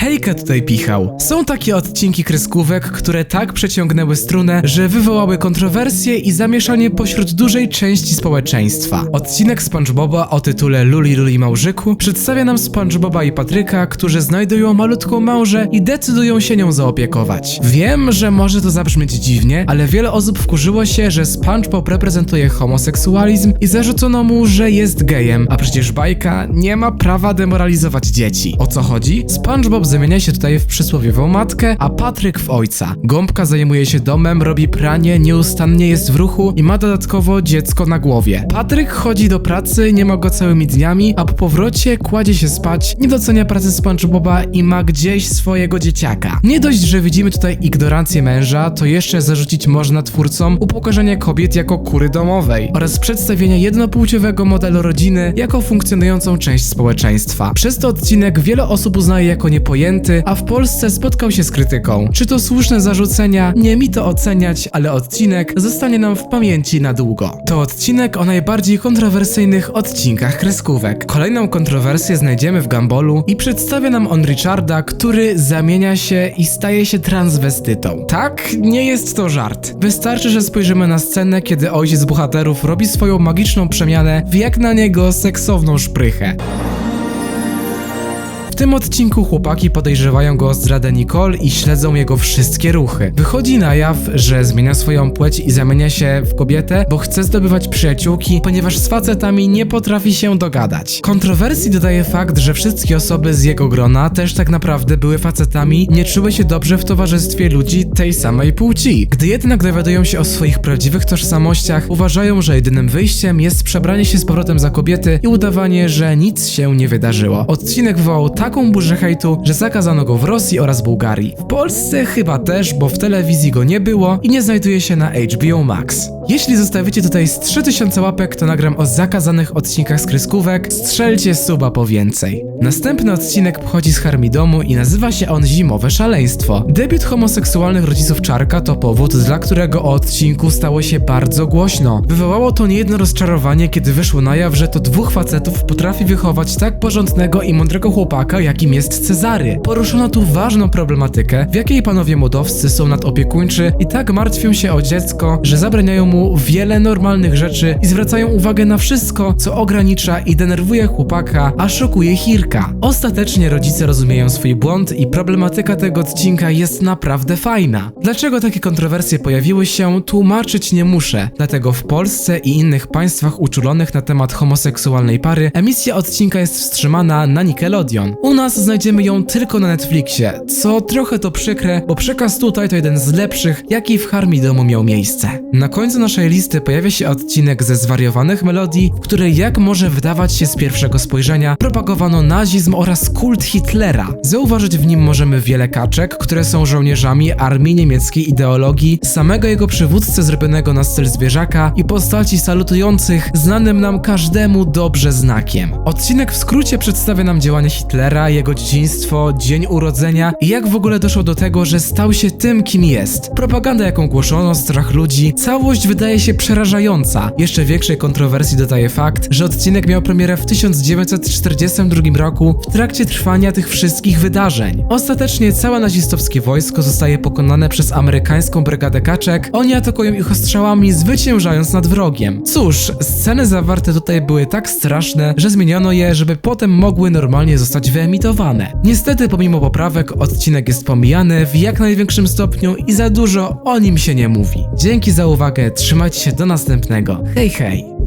Hejka tutaj pichał. Są takie odcinki kreskówek, które tak przeciągnęły strunę, że wywołały kontrowersje i zamieszanie pośród dużej części społeczeństwa. Odcinek SpongeBoba o tytule Luli Luli Małżyku przedstawia nam SpongeBoba i Patryka, którzy znajdują malutką małżę i decydują się nią zaopiekować. Wiem, że może to zabrzmieć dziwnie, ale wiele osób wkurzyło się, że SpongeBob reprezentuje homoseksualizm i zarzucono mu, że jest gejem, a przecież bajka nie ma prawa demoralizować dzieci. O co chodzi? SpongeBob zamienia się tutaj w przysłowiową matkę, a Patryk w ojca. Gąbka zajmuje się domem, robi pranie, nieustannie jest w ruchu i ma dodatkowo dziecko na głowie. Patryk chodzi do pracy, nie ma go całymi dniami, a po powrocie kładzie się spać, nie docenia pracy SpongeBoba i ma gdzieś swojego dzieciaka. Nie dość, że widzimy tutaj ignorancję męża, to jeszcze zarzucić można twórcom upokarzenie kobiet jako kury domowej oraz przedstawienie jednopłciowego modelu rodziny jako funkcjonującą część społeczeństwa. Przez to odcinek wiele osób uznaje jako niepojęty, a w Polsce spotkał się z krytyką. Czy to słuszne zarzucenia? Nie mi to oceniać, ale odcinek zostanie nam w pamięci na długo. To odcinek o najbardziej kontrowersyjnych odcinkach kreskówek. Kolejną kontrowersję znajdziemy w Gumbolu i przedstawia nam on Richarda, który zamienia się i staje się transwestytą. Tak, nie jest to żart. Wystarczy, że spojrzymy na scenę, kiedy ojciec bohaterów robi swoją magiczną przemianę w jak na niego seksowną szprychę. Tym odcinku chłopaki podejrzewają go o zdradę Nicole i śledzą jego wszystkie ruchy. Wychodzi na jaw, że zmienia swoją płeć i zamienia się w kobietę, bo chce zdobywać przyjaciółki, ponieważ z facetami nie potrafi się dogadać. Kontrowersji dodaje fakt, że wszystkie osoby z jego grona też tak naprawdę były facetami, nie czuły się dobrze w towarzystwie ludzi tej samej płci. Gdy jednak dowiadują się o swoich prawdziwych tożsamościach, uważają, że jedynym wyjściem jest przebranie się z powrotem za kobiety i udawanie, że nic się nie wydarzyło. Odcinek wywołał taką burzę hejtu, że zakazano go w Rosji oraz Bułgarii. W Polsce chyba też, bo w telewizji go nie było i nie znajduje się na HBO Max. Jeśli zostawicie tutaj z 3000 łapek, to nagram o zakazanych odcinkach z kreskówek. Strzelcie suba po więcej. Następny odcinek pochodzi z Harmidomu i nazywa się on Zimowe Szaleństwo. Debiut homoseksualnych rodziców Czarka to powód, dla którego o odcinku stało się bardzo głośno. Wywołało to niejedno rozczarowanie, kiedy wyszło na jaw, że to dwóch facetów potrafi wychować tak porządnego i mądrego chłopaka, jakim jest Cezary. Poruszono tu ważną problematykę, w jakiej panowie młodowscy są nadopiekuńczy i tak martwią się o dziecko, że zabraniają mu wiele normalnych rzeczy i zwracają uwagę na wszystko, co ogranicza i denerwuje chłopaka, a szokuje Hirka. Ostatecznie rodzice rozumieją swój błąd i problematyka tego odcinka jest naprawdę fajna. Dlaczego takie kontrowersje pojawiły się, tłumaczyć nie muszę, dlatego w Polsce i innych państwach uczulonych na temat homoseksualnej pary emisja odcinka jest wstrzymana na Nickelodeon. U nas znajdziemy ją tylko na Netflixie, co trochę to przykre, bo przekaz tutaj to jeden z lepszych, jaki w Harmidomu miał miejsce. Na końcu naszej listy pojawia się odcinek ze zwariowanych melodii, w której jak może wydawać się z pierwszego spojrzenia, propagowano nazizm oraz kult Hitlera. Zauważyć w nim możemy wiele kaczek, które są żołnierzami armii niemieckiej ideologii, samego jego przywódcę zrobionego na styl zwierzaka i postaci salutujących znanym nam każdemu dobrze znakiem. Odcinek w skrócie przedstawia nam działania Hitlera, jego dzieciństwo, dzień urodzenia i jak w ogóle doszło do tego, że stał się tym, kim jest. Propaganda, jaką głoszono, strach ludzi, całość wydaje się przerażająca. Jeszcze większej kontrowersji dodaje fakt, że odcinek miał premierę w 1942 roku w trakcie trwania tych wszystkich wydarzeń. Ostatecznie całe nazistowskie wojsko zostaje pokonane przez amerykańską brygadę kaczek, oni atakują ich ostrzałami, zwyciężając nad wrogiem. Cóż, sceny zawarte tutaj były tak straszne, że zmieniono je, żeby potem mogły normalnie zostać wyemitowane. Niestety, pomimo poprawek, odcinek jest pomijany w jak największym stopniu i za dużo o nim się nie mówi. Dzięki za uwagę, trzymajcie się do następnego. Hej, hej!